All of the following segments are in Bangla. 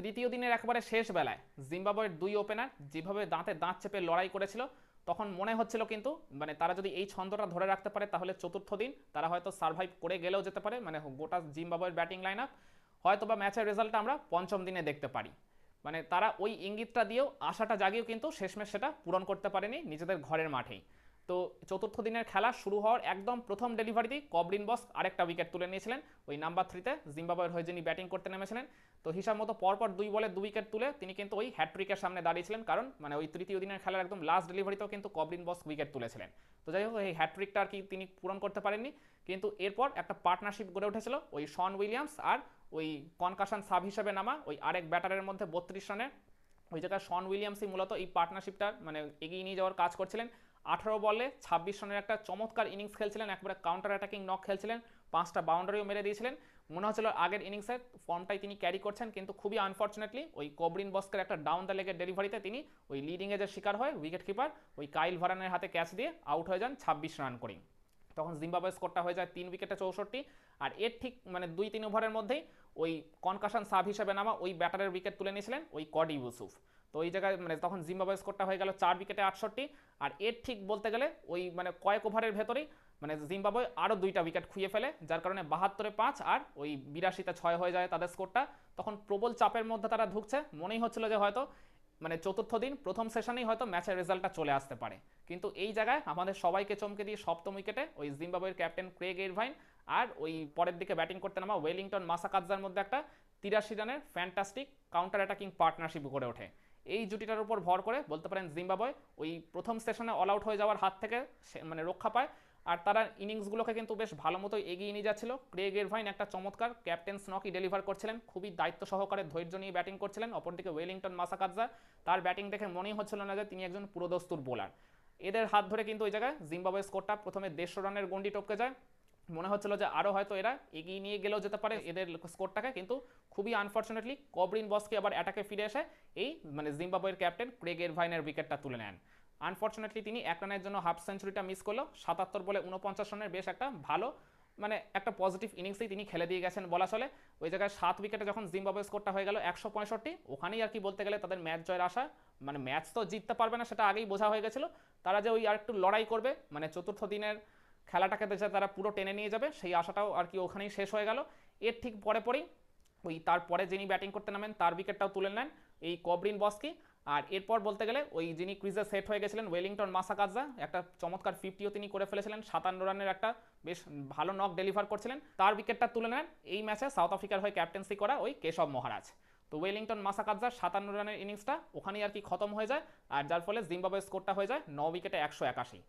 তৃতীয় দিনের একেবারে শেষ বেলায় জিম্বাবুয়ের দুই ওপেনার যেভাবে দাঁতে দাঁত চেপে লড়াই করেছিল, তখন মনে হচ্ছিল কিন্তু মানে তারা যদি এই ছন্দটা ধরে রাখতে পারে তাহলে চতুর্থ দিন তারা হয়তো সার্ভাইভ করে গেলেও যেতে পারে মানে গোটা জিম্বাবুয়ের ব্যাটিং লাইন আপ হয়তো বা ম্যাচের রেজাল্টটা আমরা পঞ্চম দিনে দেখতে পারি। মানে তারা ওই ইঙ্গিতটা দিয়েও আশাটা জাগিয়েও কিন্তু শেষমেশ সেটা পূরণ করতে পারেনি নিজেদের ঘরের মাঠেই। তো চতুর্থ দিনের খেলা শুরু হওয়ার একদম প্রথম ডেলিভারিতেই কবরিন বস আরেকটা উইকেট তুলে নিয়েছিলেন। ওই নাম্বার থ্রিতে জিম্বাবুয়ের হয়ে যিনি ব্যাটিং করতে নেমেছিলেন। তো হিসাব মতো পরপর দুই বলে দু উইকেট তুলে তিনি কিন্তু ওই হ্যাট্রিকের সামনে দাঁড়িয়েছিলেন। কারণ মানে ওই তৃতীয় দিনের খেলার একদম লাস্ট ডেলিভারিতেও কিন্তু কবরিন বস উইকেট তুলেছিলেন। তো যাই হোক, এই হ্যাট্রিকটা আর কি তিনি পূরণ করতে পারেননি। কিন্তু এরপর একটা পার্টনারশিপ গড়ে উঠেছিল ওই শন উইলিয়ামস আর ওই কনকাশন সাব হিসেবে নামা ওই আরেক ব্যাটারের মধ্যে বত্রিশ রানে ওই জায়গায় শন উইলিয়ামসই মূলত এই পার্টনারশিপটা মানে এগিয়ে নিয়ে যাওয়ার কাজ করছিলেন। আঠারো বলে, ছাব্বিশ রানের একটা চমৎকার ইনিংস খেলছিলেন, একবারে কাউন্টার অ্যাটাকিং নক খেলছিলেন, পাঁচটা বাউন্ডারিও মেরে দিয়েছিলেন। মনে হচ্ছিল আগের ইনিংসে ফর্মটাই তিনি ক্যারি করছেন, কিন্তু খুবই আনফর্চুনেটলি ওই কবরিন বস্কের একটা ডাউন দ্য লেগের ডেলিভারিতে তিনি ওই লিডিং এজের শিকার হয় উইকেট কিপার ওই কাইল ভারানের হাতে ক্যাচ দিয়ে আউট হয়ে যান ছাব্বিশ রান করেই। তখন জিম্বাবুয়ে স্কোরটা হয়ে যায় তিন উইকেটে চৌষট্টি, আর এর ঠিক মানে দুই, তিন ওভারের মধ্যেই ওই কনকাশন সাব হিসেবে নামা ওই ব্যাটারের উইকেট তুলে নিয়েছিলেন ওই কডি ইউসুফ। তো ওই জায়গায় মানে তখন জিম্বাবুয়ে স্কোরটা হয়ে গেল চার উইকেটে আটষট্টি, আর এর ঠিক বলতে গেলে ওই মানে কয়েক ওভারের ভেতরেই মানে জিম্বাবুয়ে আরও দুইটা উইকেট খুঁয়ে ফেলে, যার কারণে বাহাত্তরে পাঁচ আর ওই বিরাশিতে ছয় হয়ে যায় তাদের স্কোরটা। তখন প্রবল চাপের মধ্যে তারা ঢুকছে, মনেই হচ্ছিল যে হয়তো মানে চতুর্থ দিন, প্রথম সেশনেই হয়তো ম্যাচের রেজাল্টটা চলে আসতে পারে। কিন্তু এই জায়গায় আমাদের সবাইকে চমকে দিয়ে সপ্তম উইকেটে ওই জিম্বাবুয়ের ক্যাপ্টেন ক্রেগ এরভাইন আর ওই পরের দিকে ব্যাটিং করতে নামা ওয়েলিংটন মাসাকাজ্জার মধ্যে একটা তিরাশি রানের ফ্যান্টাস্টিক কাউন্টার অ্যাটাকিং পার্টনারশিপ গড়ে ওঠে। এই জুটিটার উপর ভর করে বলতে পারেন জিম্বাবুয়ে ওই প্রথম সেশনে অল আউট হয়ে যাওয়ার হাত থেকে মানে রক্ষা পায়। আর তারা ইনিংসগুলোকে কিন্তু বেশ ভালো মতো এগিয়ে নিয়ে যাচ্ছিল। ক্রেগ এরভাইন একটা চমৎকার ক্যাপ্টেন স্নকি ডেলিভার করছিলেন। খুবই দায়িত্ব সহকারে ধৈর্য নিয়ে ব্যাটিং করছিলেন। অপরদিকে ওয়েলিংটন মাসাকাজ্জা তার ব্যাটিং দেখে মনেই হচ্ছিল না যে তিনি একজন পুরোদস্তুর বোলার। এদের হাত ধরে কিন্তু ওই জায়গায় জিম্বাবুয়ে স্কোরটা প্রথমে দেড়শো রানের গন্ডি টপকে যায়। মনে হচ্ছিল যে আরও হয়তো এরা এগিয়ে নিয়ে গেলেও যেতে পারে এদের স্কোরটাকে, কিন্তু খুবই আনফর্চুনেটলি কবরিন বসকে আবার অ্যাটাকে ফিরে এসে এই মানে জিম্বাবুয়ের ক্যাপ্টেন ক্রেগ এরভাইনের উইকেটটা তুলে নেন। আনফর্চুনেটলি তিনি এক রানের জন্য হাফ সেঞ্চুরিটা মিস করল। সাতাত্তর বলে উনপঞ্চাশ রানের বেশ একটা ভালো মানে একটা পজিটিভ ইনিংসেই তিনি খেলে দিয়ে গেছেন বলা চলে। ওই জায়গায় সাত উইকেটে যখন জিম্বাবুয়ে স্কোরটা হয়ে গেল একশো পঁয়ষট্টি, ওখানেই আর কি বলতে গেলে তাদের ম্যাচ জয়ের আশা মানে ম্যাচ তো জিততে পারবে না সেটা আগেই বোঝা হয়ে গেছিল। তারা যে ওই আর একটু লড়াই করবে মানে চতুর্থ দিনের খেলাটাকে যে তারা পুরো টেনে নিয়ে যাবে, সেই আশাটাও আর কি ওখানেই শেষ হয়ে গেল। এর ঠিক পরে পরেই, ওই তারপরে যিনি ব্যাটিং করতে নামেন, তার উইকেটটাও তুলে নেন, এই কবরিন বস্কি। আর এরপর বলতে গেলে ওই যিনি ক্রিজে সেট হয়ে গেছিলেন, ওয়েলিংটন মাসাকাজা একটা চমৎকার ফিফটিও তিনি করে ফেলেছিলেন, সাতান্ন রানের একটা বেশ ভালো নক ডেলিভার করছিলেন। তার উইকেটটা তুলে নেন এই ম্যাচে সাউথ আফ্রিকার হয়ে ক্যাপ্টেন্সি করা ওই কেশব মহারাজ। তো ওয়েলিংটন মাসাকাজ্জার সাতান্ন রানের ইনিংসটা ওখানেই আর কি খতম হয়ে যায়, আর যার ফলে জিম্বাবুয়ে স্কোরটা হয়ে যায় ন উইকেটে একশো একাশি।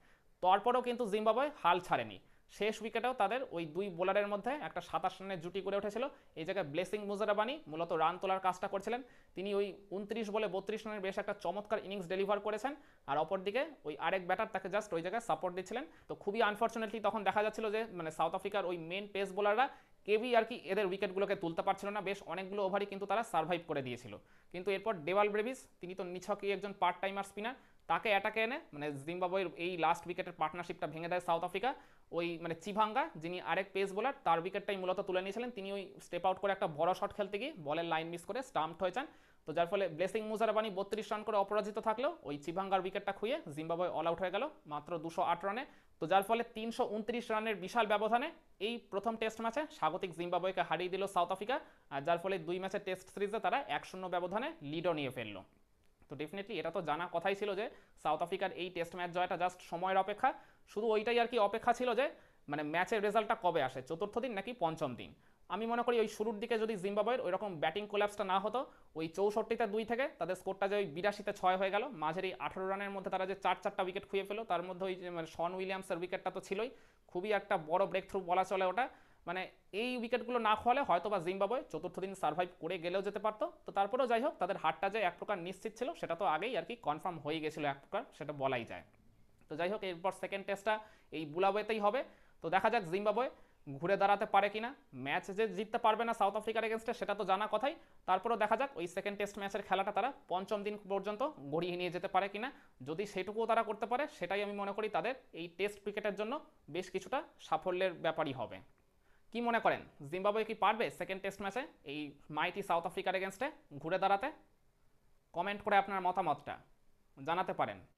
তারপরেও কিন্তু জিম্বাবুয়ে হাল ছাড়েনি। শেষ উইকেটেও তাদের ওই দুই বোলারের মধ্যে একটা সাতাশ রানের জুটি করে উঠেছিল। এই জায়গায় ব্লেসিং মুজারাবানি মূলত রান তোলার কাজটা করছিলেন। তিনি ওই উনত্রিশ বলে বত্রিশ রানের বেশ একটা চমৎকার ইনিংস ডেলিভার করেছেন। আর অপরদিকে ওই আরেক ব্যাটার তাকে জাস্ট ওই জায়গায় সাপোর্ট দিচ্ছিলেন। তো খুবই আনফর্চুনেটলি তখন দেখা যাচ্ছিল যে মানে সাউথ আফ্রিকার ওই মেন পেস বোলাররা কেউই আর কি এদের উইকেটগুলোকে তুলতে পারছিল না। বেশ অনেকগুলো ওভারই কিন্তু তারা সার্ভাইভ করে দিয়েছিল। কিন্তু এরপর ডেভাল ব্রেভিস, তিনি তো নিছকই একজন পার্ট টাইমার স্পিনার তাকে অ্যাটাকে এনে মানে জিম্বাবুয়ের এই লাস্ট উইকেটের পার্টনারশিপটা ভেঙে দেয় সাউথ আফ্রিকা। ওই মানে চিভাঙ্গা, যিনি আরেক পেস বোলার তার উইকেটটাই মূলত তুলে নিয়েছিলেন। তিনি ওই স্টেপ আউট করে একটা বড় শট খেলতে গিয়ে বলের লাইন মিস করে স্টাম্পড হয়েছেন তো যার ফলে ব্লেসিং মুজারাবানি বত্রিশ রান করে অপরাজিত থাকলেও ওই চিভাঙ্গার উইকেটটা খুঁয়ে জিম্বাবুয়ে অল আউট হয়ে গেল, মাত্র দুশো আট রানে তো যার ফলে তিনশো উনত্রিশ রানের বিশাল ব্যবধানে এই প্রথম টেস্ট ম্যাচে স্বাগতিক জিম্বাবুয়েকে হারিয়ে দিল সাউথ আফ্রিকা আর যার ফলে দুই ম্যাচের টেস্ট সিরিজে তারা এক শূন্য ব্যবধানে লিডও নিয়ে ফেলল। তো ডেফিনেটলি এটা তো জানা কথাই ছিল যে সাউথ আফ্রিকার এই টেস্ট ম্যাচ জয়টা জাস্ট সময়ের অপেক্ষা। শুধু ওইটাই আর কি অপেক্ষা ছিল যে মানে ম্যাচের রেজাল্টটা কবে আসে? চতুর্থ দিন নাকি পঞ্চম দিন? আমি মনে করি ওই শুরুর দিকে যদি জিম্বাবুয়ের ওই রকম ব্যাটিং কোল্যাপসটা না হতো, ওই চৌষট্টিতে দুই থেকে তাদের স্কোরটা যে ওই বিরাশিতে ছয় হয়ে গেল, মাঝের এই আঠারো রানের মধ্যে তারা যে চার চারটা উইকেট খুঁয়ে ফেলো তার মধ্যে ওই মানে শন উইলিয়ামসের উইকেটটা তো ছিলই, খুবই একটা বড় ব্রেক থ্রু বলা চলে ওটা। মানে এই উইকেটগুলো না খোয়ালে হয়তো বা জিম্বাবুয়ে চতুর্থ দিন সার্ভাইভ করে গেলেও যেতে পারতো। তো তারপরেও যাই হোক, তাদের হারটা যে এক প্রকার নিশ্চিত ছিল, সেটা তো আগেই আর কি কনফার্ম হয়ে গেছিল এক প্রকার, সেটা বলাই যায়। তো যাই হোক, এরপর সেকেন্ড টেস্টটা এই বুলাবয়েতেই হবে। তো দেখা যাক জিম্বাবুয়ে ঘুরে দাঁড়াতে পারে কিনা। ম্যাচ যে জিততে পারবে না সাউথ আফ্রিকার এগেনস্টে সেটা তো জানা কথাই। তারপরেও দেখা যাক ওই সেকেন্ড টেস্ট ম্যাচের খেলাটা তারা পঞ্চম দিন পর্যন্ত গড়িয়ে নিয়ে যেতে পারে কিনা। যদি সেটুকুও তারা করতে পারে, সেটাই আমি মনে করি তাদের এই টেস্ট ক্রিকেটের জন্য বেশ কিছুটা সাফল্যের ব্যাপারই হবে। কি মনে করেন? জিম্বাবুয়ে কি পারবে সেকেন্ড টেস্ট ম্যাচে এই মাইটি সাউথ আফ্রিকার এগেনস্টে ঘুরে দাঁড়াতে? কমেন্ট করে আপনার মতামতটা জানাতে পারেন।